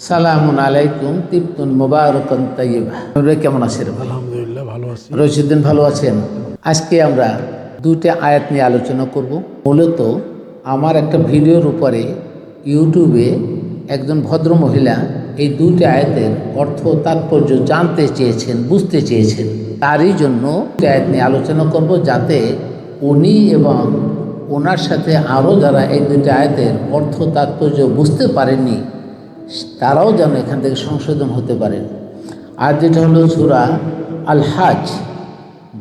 সালামুন আলাইকুম তিপ্তুন মুবারকান আপনারা কেমন আছেন আলহামদুলিল্লাহ ভালো আছি। রশিদ্দিন ভালো আছেন? আজকে আমরা দুইটা আয়াত নিয়ে আলোচনা করব। মূলত আমার একটা ভিডিওর উপরে ইউটিউবে একজন ভদ্র মহিলা এই দুইটা আয়াতের অর্থ তাৎপর্য জানতে চেয়েছেন বুঝতে চেয়েছেন। তারই জন্য আয়াত নিয়ে আলোচনা করব যাতে উনি এবং ওনার সাথে আরও যারা এই দুইটা আয়াতের অর্থ তাৎপর্য বুঝতে পারেননি তারাও যেন এখান থেকে সংশোধন হতে পারেন আর যেটা হলো সুরা আল হাজ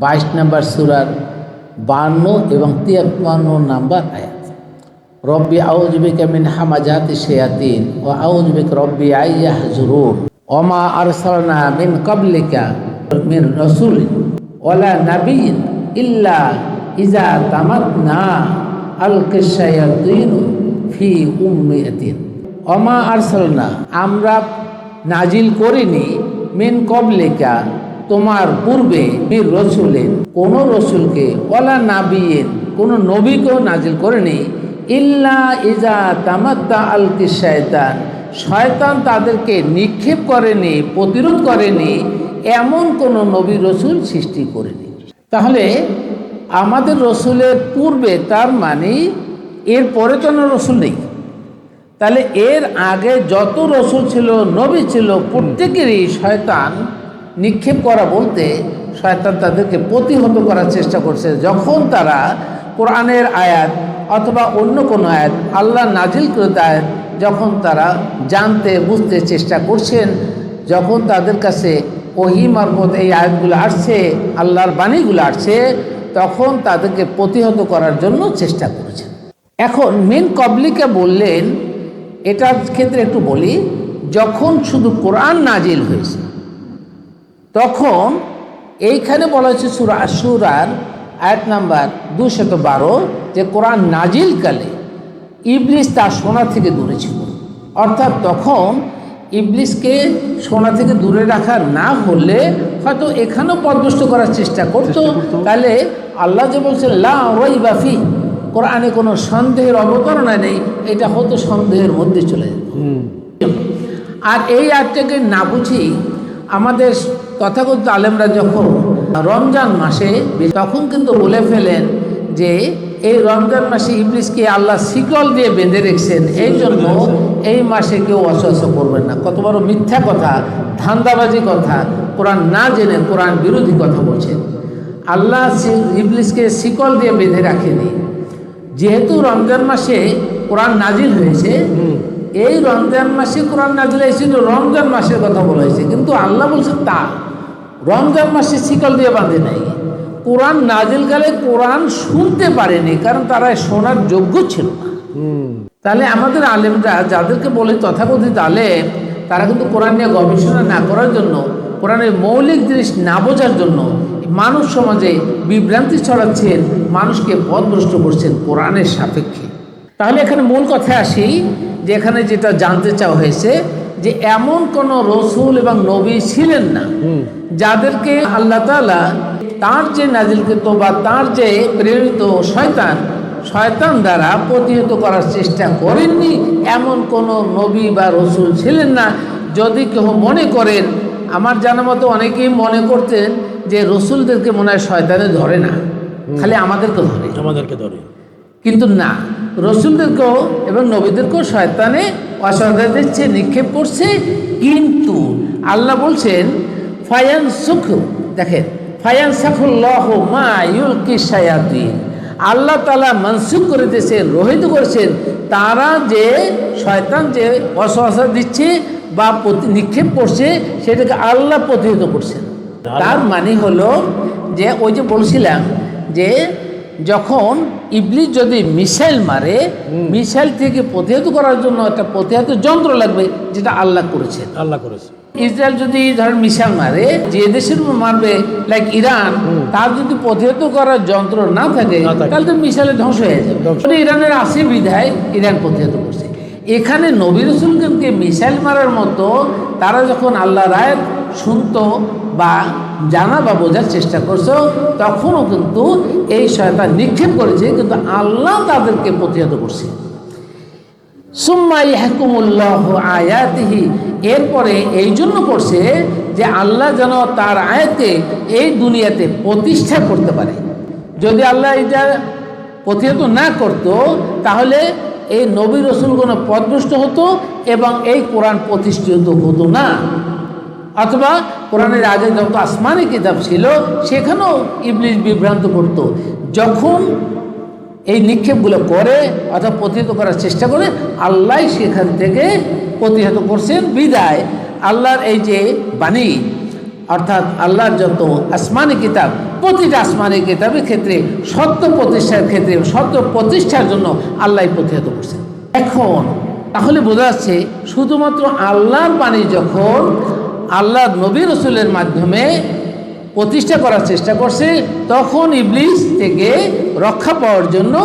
বাইশ নম্বর সুরার বান্ন এবং তিয়ান্ন নাম্বার আয়াত। রব্বি আউজবিকা মিন হামাজাতি শেয়াতিন ও আউজবিক রব্বি আইয়াহ জুরুন ওমা আরসালনা মিন কাবলিকা মিন রসুল ওলা নাবিন ইল্লা ইজা তামাতনা আল কিসায়াতিন ফি উম্মিয়াতিন। অমা আরসালনা, আমরা নাজিল করিনি মেন কবলেকা তোমার পূর্বে বীর রসুলেন, কোন রসুলকে ওলা নাবিয়েন কোন নবীকেও নাজিল করেনি, ইল্লা ইজা তামাত্তা আল শয়তান শয়তান তাদেরকে নিক্ষেপ করেনি, প্রতিরোধ করেনি, এমন কোন নবী রসুল সৃষ্টি করেনি। তাহলে আমাদের রসুলের পূর্বে তার মানে এর পরে তো রসুল নেই। তাহলে এর আগে যত রসুল ছিল, নবী ছিল, প্রত্যেকেরই শয়তান নিক্ষেপ করা বলতে শয়তান তাদেরকে প্রতিহত করার চেষ্টা করছে। যখন তারা কোরআনের আয়াত অথবা অন্য কোনো আয়াত আল্লাহ নাজিল কৃত আয়াত যখন তারা জানতে, বুঝতে চেষ্টা করছেন, যখন তাদের কাছে ওহি মারফত এই আয়াতগুলো আসছে, আল্লাহর বাণীগুলো আসছে, তখন তাদেরকে প্রতিহত করার জন্য চেষ্টা করেছেন। এখন মেন কবলিকে বললেন এটার ক্ষেত্রে একটু বলি যখন শুধু কোরআন নাজিল হয়েছে তখন এইখানে বলা হয়েছে সুরা সুরার আয়াত নাম্বার দুশত বারো যে কোরআন নাজিলকালে ইবলিস তার সোনা থেকে দূরে ছিল। অর্থাৎ তখন ইবলিসকে সোনা থেকে দূরে রাখা না হলে হয়তো এখানেও পদভস্ত করার চেষ্টা করতো। তাহলে আল্লাহ যে বলছেন লা রই বাফি কোরআনে কোনো সন্দেহের অবতারণা নেই এটা হয়তো সন্দেহের মধ্যে চলে যাবে আর এই আয়াতটাকে না বুঝি আমাদের তথাগত আলেমরা যখন রমজান মাসে তখন কিন্তু বলে ফেলেন যে এই রমজান মাসে ইবলিসকে আল্লাহ শিকল দিয়ে বেঁধে রেখেছেন এই জন্য এই মাসে কেউ অসহস করবেন না। কত বড় মিথ্যা কথা ধান্দাবাজি কথা কোরআন না জেনে কোরআন বিরোধী কথা বলছেন। আল্লাহ ইবলিসকে শিকল দিয়ে বেঁধে রাখেনি। যেহেতু রমজান মাসে কোরআন নাজিল হয়েছে এই রমজান মাসে কোরআন নাজিল হয়েছিল রমজান মাসের কথা বলা হয়েছে। কিন্তু আল্লাহ বলছে তা রমজান মাসে শিকল দিয়ে বাঁধে নাই। কোরআন নাজিলকালে কোরআন শুনতে পারেনি কারণ তারা শোনার যোগ্য ছিল না। তাহলে আমাদের আলেমরা যাদেরকে বলে তথাকথিত আলেম তারা কিন্তু কোরআন নিয়ে গবেষণা না করার জন্য কোরআনের মৌলিক জিনিস না বোঝার জন্য মানুষ সমাজে বিভ্রান্তি ছড়াচ্ছেন মানুষকে পথভ্রষ্ট করছেন কোরআনের সাপেক্ষে। তাহলে এখানে মূল কথায় আসি যে এখানে যেটা জানতে চাওয়া হয়েছে যে এমন কোন রসুল এবং নবী ছিলেন না যাদেরকে আল্লাহ তালা তার যে নাজিলকৃত বা তার যে প্রেরিত শয়তান শয়তান দ্বারা প্রতিহত করার চেষ্টা করেননি এমন কোনো নবী বা রসুল ছিলেন না। যদি কেউ মনে করেন আমার জানা মতো অনেকেই মনে করতেন যে রসুলদেরকে মনে হয় শয়তানে ধরে না। খালি আমাদেরকে ধরে। আমাদেরকে ধরে। কিন্তু না রসুলদেরকেও এবং নবীদেরকেও শয়তানে অসহায় দিচ্ছে নিক্ষেপ করছে। কিন্তু আল্লাহ বলছেন ফায়ান সুখ দেখেন ফায়ান সাফুল্লাহ মা ইউলকি সায়াদিন আল্লাহ তালা মনসুখ করে দিয়েছেন রোহিত করেছেন। তারা যে শয়তান যে অসহসা দিচ্ছে বা প্রতি- নিক্ষেপ করছে সেটাকে আল্লাহ প্রতিহত করছেন। তার মানে হলো যে ওই যে বলছিলাম যে যখন ইবলিস যদি মিসাইল মারে মিসাইল থেকে প্রতিহত করার জন্য একটা প্রতিহত যন্ত্র লাগবে যেটা আল্লাহ করেছেন। আল্লাহ করেছে ইসরায়েল যদি ধরেন মিসাইল মারে যে দেশের উপর মারবে লাইক ইরান তার যদি প্রতিহত করার যন্ত্র না থাকে তাহলে তো মিসাইলে ধ্বংস হয়ে যাবে। ইরানের আসে বিধায় ইরান প্রতিহত করছে এখানে নবী রসুলকে মিসাইল মারার মতো তারা যখন আল্লাহ রায় শুনতো বা জানা বা বোঝার চেষ্টা করছ, তখনও কিন্তু এই শয়তান নিক্ষেপ করেছে, কিন্তু আল্লাহ তাদেরকে প্রতিহত করছে। সুম্মা ইয়াহকুমুল্লাহ আয়াতিহি, এরপরে এই জন্য করছে যে আল্লাহ যেন তার আয়াতে এই দুনিয়াতে প্রতিষ্ঠা করতে পারে। যদি আল্লাহ এটা প্রতিহত না করত, তাহলে এই নবী রসুলগণ পদভ্রষ্ট হতো এবং এই কোরআন প্রতিষ্ঠিত হতো না। অথবা কোরআনের আগে যত আসমানি কিতাব ছিল, সেখানেও ইবলিশ বিভ্রান্ত করত। যখন এই নিক্ষেপগুলো করে অথবা প্রতিহত করার চেষ্টা করে, আল্লাহ সেখান থেকে প্রতিহত করছেন বিদায়। আল্লাহর এই যে বাণী অর্থাৎ আল্লাহর যত আসমানি কিতাব, প্রতিটা আসমানি কিতাবের ক্ষেত্রে, সত্য প্রতিষ্ঠার ক্ষেত্রে, সত্য প্রতিষ্ঠার জন্য আল্লাহ প্রতিহত করছেন। এখন, তাহলে বোঝা যাচ্ছে শুধুমাত্র আল্লাহর বাণী যখন আল্লাহ নবী রসুলের মাধ্যমে প্রতিষ্ঠা করার চেষ্টা করছে, তখন ইবলিস থেকে রক্ষা পাওয়ার জন্য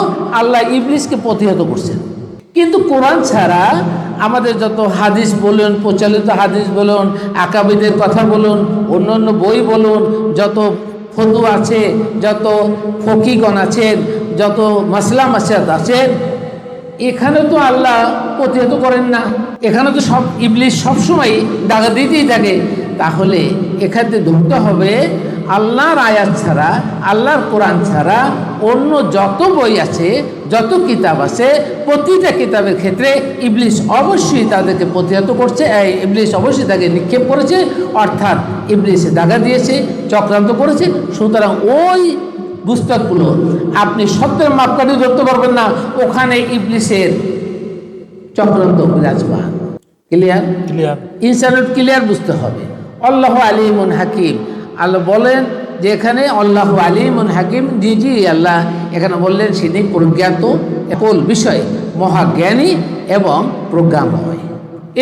আল্লাহ ইবলিসকে প্রতিহত করছেন। কিন্তু কোরআন ছাড়া আমাদের যত হাদিস বলুন, প্রচলিত হাদিস বলুন, আকাবিদের কথা বলুন অন্য অন্য বই বলুন, যত ফতু আছে, যত ফকিগণ আছেন, যত মাসলা মাসাদ আছেন, এখানে তো আল্লাহ প্রতিহত করেন না। এখানে তো সব ইবলিশ সবসময় ডাকা দিতেই থাকে। তাহলে এখানে ধরতে হবে, আল্লাহর আয়াত ছাড়া, আল্লাহর কোরআন ছাড়া অন্য যত বই আছে যত কিতাব আছে প্রতিটা কিতাবের ক্ষেত্রে ইবলিশ অবশ্যই তাদেরকে প্রতিহত করছে। এই ইবলিশ অবশ্যই তাকে নিক্ষেপ করেছে অর্থাৎ ইবলিশে দাগা দিয়েছে চক্রান্ত করেছে। সুতরাং ওই পুস্তকগুলো আপনি সত্যের মাপকাঠি ধরতে পারবেন না ওখানে ইবলিশের চক্রান্ত বিরাজমান। ক্লিয়ার ক্লিয়ার ইনসানুট ক্লিয়ার বুঝতে হবে। আল্লাহ আলিমুন হাকিম। আল্লাহ বলেন যে এখানে আল্লাহ আলিমুন হাকিম জি জি আল্লাহ, এখানে বললেন তিনি প্রজ্ঞাত, একল বিষয়, মহাজ্ঞানী এবং প্রজ্ঞাময়।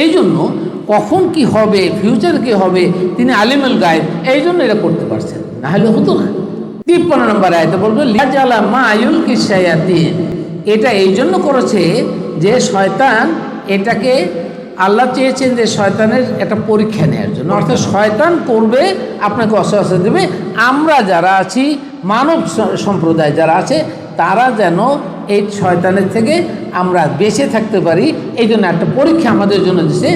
এই জন্য কখন কি হবে ফিউচার কি হবে, তিনি আলিমুল গায়েব এই জন্য এটা করতে পারছেন না। হলে হতো না। তিপ্পান্ন নম্বর আয়তে বলব লিয়াজালা মা আয়ুল কিসায়াতিন এটা এই জন্য করেছে যে শয়তান এটাকে আল্লাহ চেয়েছেন যে শয়তানের একটা পরীক্ষা নেওয়ার জন্য। অর্থাৎ শয়তান করবে, আপনাকে অসহায় দেবে আমরা যারা আছি মানব সম্প্রদায় যারা আছে তারা যেন এই শয়তানের থেকে আমরা বেঁচে থাকতে পারি। এই জন্য একটা পরীক্ষা আমাদের জন্য দিছে।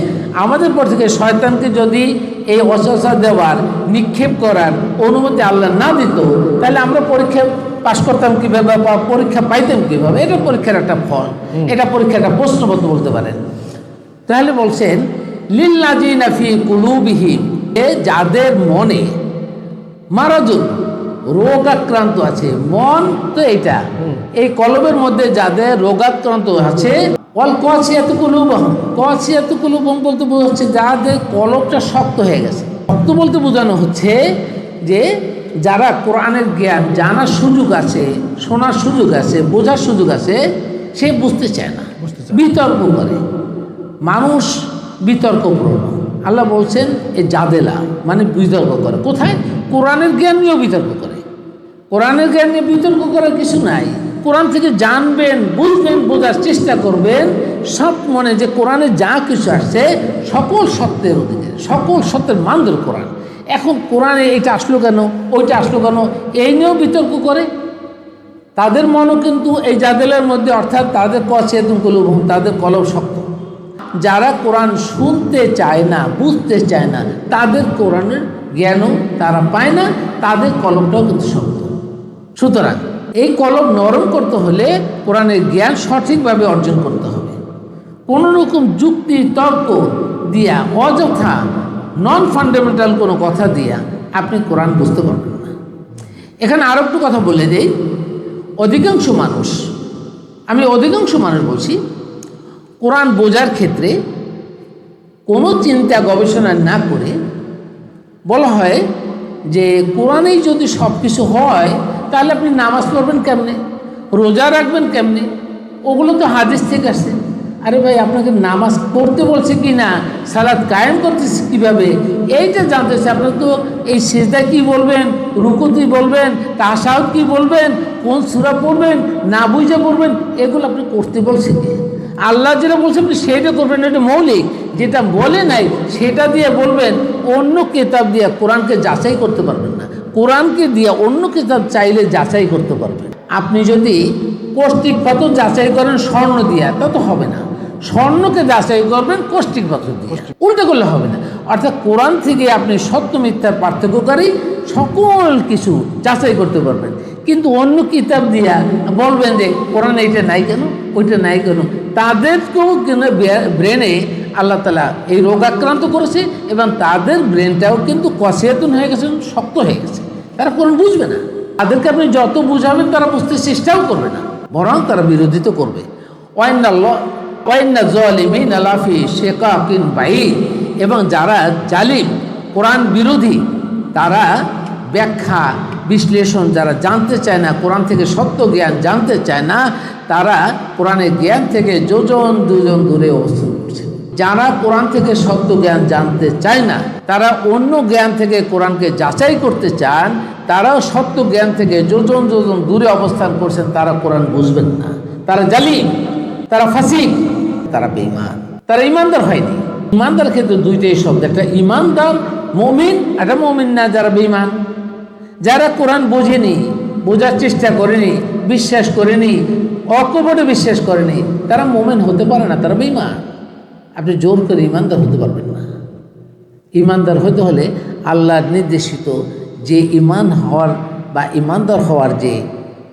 আমাদের পর থেকে শয়তানকে যদি এই অসহসা দেওয়ার নিক্ষেপ করার অনুমতি আল্লাহ না দিত তাহলে আমরা পরীক্ষা পাশ করতাম কীভাবে বা পরীক্ষা পাইতাম কীভাবে? এটা পরীক্ষার একটা ফল। এটা পরীক্ষার একটা প্রশ্নপত্র বলতে পারেন। তাহলে বলছেন লিল্লাজি নাফি কুলুবিহীন এ যাদের মনে মারাজুন রোগাক্রান্ত আছে। মন তো এটা এই কলবের মধ্যে যাদের রোগাক্রান্ত আছে অল কচিয়াত কুলুবহম কচিয়াত কুলুবহম বলতে বোঝাচ্ছে যাদের কলবটা শক্ত হয়ে গেছে। শক্ত বলতে বোঝানো হচ্ছে যে যারা কোরআনের জ্ঞান জানার সুযোগ আছে শোনার সুযোগ আছে বোঝার সুযোগ আছে সে বুঝতে চায় না। বুঝতে চায় না। বিতর্ক করে। মানুষ বিতর্ক প্রবণ আল্লাহ বলছেন এ জাদেলা মানে বিতর্ক করে। কোথায়? কোরআনের জ্ঞান নিয়েও বিতর্ক করে। কোরআনের জ্ঞান নিয়ে বিতর্ক করার কিছু নাই। কোরআন থেকে জানবেন, বুঝবেন, বোঝার চেষ্টা করবেন। সব মনে যে কোরআনে যা কিছু আসছে, সকল সত্যের অধিকারী সকল সত্যের মানদের কোরআন। এখন কোরআনে এটা আসলো কেন, ওইটা আসলো কেন, এই নিয়েও বিতর্ক করে। তাদের মনও কিন্তু এই জাদেলের মধ্যে, অর্থাৎ তাদের কচেতন কলব তাদের কলব শক্ত। যারা কোরআন শুনতে চায় না, বুঝতে চায় না, তাদের কোরআনের জ্ঞানও তারা পায় না, তাদের কলমটাও কিন্তু শক্ত। সুতরাং এই কলম নরম করতে হলে কোরআনের জ্ঞান সঠিকভাবে অর্জন করতে হবে। কোনো রকম যুক্তি, তর্ক দিয়া, অযথা নন ফান্ডামেন্টাল কোনো কথা দিয়া আপনি কোরআন বুঝতে পারবেন না। এখানে আরও একটু কথা বলে দেই। অধিকাংশ মানুষ, আমি অধিকাংশ মানুষ বলছি, কোরআন বোঝার ক্ষেত্রে কোনো চিন্তা গবেষণা না করে বলা হয় যে কোরআনেই যদি সব কিছু হয়, তাহলে আপনি নামাজ পড়বেন কেমনে? রোজা রাখবেন কেমনে? ওগুলো তো হাদিস থেকে আসছে। আরে ভাই, আপনাকে নামাজ পড়তে বলছে কি না সালাদ কায়েম করতেছে কীভাবে? এইটা জানতেছে, আপনার তো এই সেজদা কি বলবেন রুকুতি বলবেন তাসাউদ কি বলবেন, কোন সুরা পড়বেন, না বুঝে পড়বেন, এগুলো আপনি করতে বলছে কি? আল্লাহ যেটা বলছে আপনি সেটা করবেন, এটা মৌলিক। যেটা বলে নাই, সেটা দিয়ে বলবেন, অন্য কিতাব দিয়ে কোরআনকে যাচাই করতে পারবেন না। কোরআনকে দিয়ে অন্য কিতাব চাইলে যাচাই করতে পারবেন। আপনি যদি পৌষ্টিক পাথর যাচাই করেন, স্বর্ণ দিয়া, তা তো হবে না। স্বর্ণকে যাচাই করবেন, কষ্টিক পাথর দিয়ে। উল্টো করলে হবে না। অর্থাৎ কোরআন থেকে আপনি সত্য মিথ্যার পার্থক্যকারী সকল কিছু যাচাই করতে পারবেন। কিন্তু অন্য কিতাব দিয়া বলবেন যে, কোরআন এইটা নাই কেন? ওইটা নাই কেন? তাদেরকেও ব্রেনে আল্লাহ তালা এই রোগ আক্রান্ত করেছে এবং তাদের ব্রেনটাও কিন্তু কসিয়াতুন হয়ে গেছে, শক্ত হয়ে গেছে। তারা কোরআন বুঝবে না। তাদেরকে আপনি যত বুঝাবেন, তারা বুঝতে চেষ্টাও করবে না। বরং তারা বিরোধিত করবে। এবং যারা জালিম, কোরআন বিরোধী, তারা ব্যাখ্যা, বিশ্লেষণ যারা জানতে চায় না, কোরআন থেকে সত্য জ্ঞান জানতে চায় না, তারা কোরআনের জ্ঞান থেকে যোজন দুজন দূরে অবস্থান যারা কোরআন থেকে সত্য জ্ঞান জানতে চায় না, তারা অন্য জ্ঞান থেকে কোরআনকে যাচাই করতে চান, তারাও সত্য জ্ঞান থেকে যোজন যোজন দূরে অবস্থান করছেন, তারা কোরআন বুঝবেন না। তারা জালিম, তারা ফাসিক, তারা বেঈমান। তারা ইমানদার হয়নি। ইমানদার ক্ষেত্রে দুইটাই শব্দ, একটা ইমানদার মমিন, একটা মমিন না, যারা বেঈমান। যারা কোরআন বোঝেনি, বোঝার চেষ্টা করেনি, বিশ্বাস করেনি, অকপটে বিশ্বাস করেনি, তারা মোমেন হতে পারে না, তারা বেঈমান। আপনি জোর করে ইমানদার হতে পারবেন না। ইমানদার হতে হলে আল্লাহর নির্দেশিত যে ইমান হওয়ার বা ইমানদার হওয়ার যে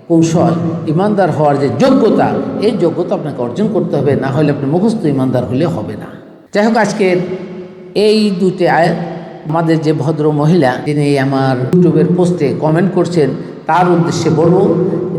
কৌশল, ইমানদার হওয়ার যে যোগ্যতা, এই যোগ্যতা আপনাকে অর্জন করতে হবে, না হলে আপনি মুখস্থ ইমানদার হলে হবে না। যাই হোক, আজকের এই দুটি আয়াত আমাদের যে ভদ্র মহিলা যিনি আমার ইউটিউবের পোস্টে কমেন্ট করছেন, তার উদ্দেশ্যে বলব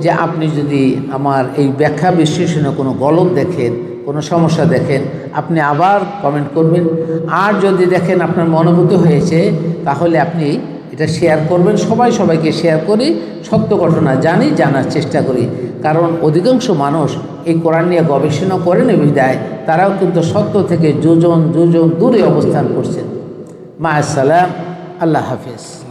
যে আপনি যদি আমার এই ব্যাখ্যা বিশ্লেষণে কোনো গলত দেখেন কোনো সমস্যা দেখেন, আপনি আবার কমেন্ট করবেন। আর যদি দেখেন আপনার মনোভূতি হয়েছে, তাহলে আপনি এটা শেয়ার করবেন। সবাই সবাইকে শেয়ার করি, সত্য ঘটনা জানি, জানার চেষ্টা করি। কারণ অধিকাংশ মানুষ এই কোরআন নিয়ে গবেষণা করেন বিদায় তারাও কিন্তু সত্য থেকে যোজন যোজন দূরে অবস্থান করছেন। মা আসসালাম, আল্লাহ হাফিজ।